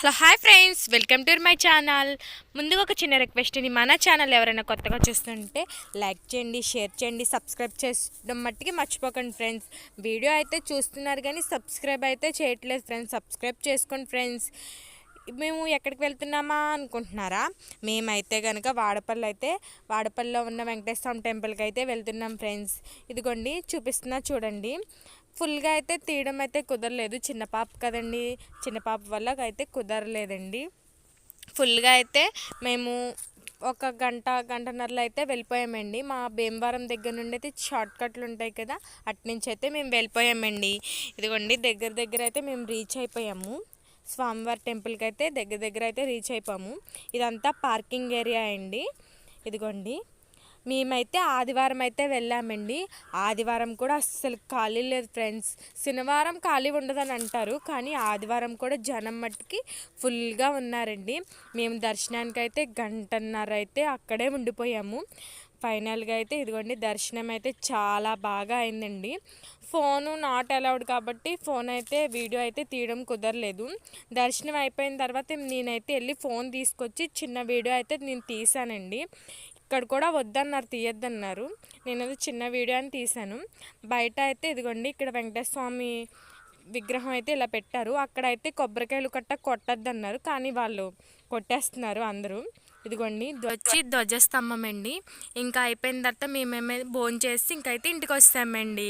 Hello hi friends welcome to my channel. ముందుగా ఒక చిన్న రిక్వెస్ట్ ఇది మన ఛానల్ ఎవరైనా కొత్తగా చూస్తుంటే లైక్ చేయండి షేర్ చేయండి సబ్స్క్రైబ్ చేయడం మట్టికి మర్చిపోకండి ఫ్రెండ్స్. వీడియో అయితే చూస్తున్నారు కానీ సబ్స్క్రైబ్ అయితే చేయట్లేదు ఫ్రెండ్స్. సబ్స్క్రైబ్ చేసుకోండి ఫ్రెండ్స్. మేము ఎక్కడికి వెళ్తున్నామా అనుకుంటున్నారా? మేమైతే కనుక వాడపల్లి అయితే వాడపల్లిలో ఉన్న వెంకటేశ్వర టెంపుల్కి అయితే వెళ్తున్నాం ఫ్రెండ్స్. ఇదిగోండి చూపిస్తున్నా చూడండి. ఫుల్గా అయితే తీయడం అయితే కుదరలేదు. చిన్న పాప కదండి. చిన్న పాప వల్ల అయితే కుదరలేదండి. ఫుల్గా అయితే మేము ఒక గంట గంటన్నరలో అయితే వెళ్ళిపోయామండి. మా భీమవరం దగ్గర నుండి అయితే షార్ట్ కట్లు ఉంటాయి కదా అట్నుంచి అయితే మేము వెళ్ళిపోయామండి. ఇదిగోండి దగ్గర దగ్గర అయితే మేము రీచ్ అయిపోయాము. స్వామివారి టెంపుల్కి అయితే దగ్గర దగ్గర అయితే రీచ్ అయిపోయాము. ఇదంతా పార్కింగ్ ఏరియా అండి. ఇదిగోండి. మేమైతే ఆదివారం అయితే వెళ్ళామండి. ఆదివారం కూడా అస్సలు ఖాళీ లేదు ఫ్రెండ్స్. శనివారం ఖాళీ ఉండదని అంటారు కానీ ఆదివారం కూడా జనం మట్టుకి ఫుల్గా ఉన్నారండి. మేము దర్శనానికి అయితే గంటన్నర అయితే అక్కడే ఉండిపోయాము. ఫైనల్గా అయితే ఇదిగోండి దర్శనం అయితే చాలా బాగా అయిందండి. ఫోను నాట్ అలౌడ్ కాబట్టి ఫోన్ అయితే వీడియో అయితే తీయడం కుదరలేదు. దర్శనం అయిపోయిన తర్వాత నేనైతే వెళ్ళి ఫోన్ తీసుకొచ్చి చిన్న వీడియో అయితే నేను తీసానండి ఇక్కడ కూడా వద్దన్నారు తీయొద్దన్నారు. నేను అది చిన్న వీడియో అని తీశాను. బయట అయితే ఇదిగోండి ఇక్కడ వెంకటేశ్వర స్వామి విగ్రహం అయితే ఇలా పెట్టారు. అక్కడైతే కొబ్బరికాయలు కట్ట కొట్టద్దన్నారు కానీ వాళ్ళు కొట్టేస్తున్నారు అందరూ. ఇదిగోండి వచ్చి ధ్వజస్తంభం అండి. ఇంకా అయిపోయిన తర్వాత మేమేమే భోజనం చేసి ఇంకైతే ఇంటికి వస్తామండి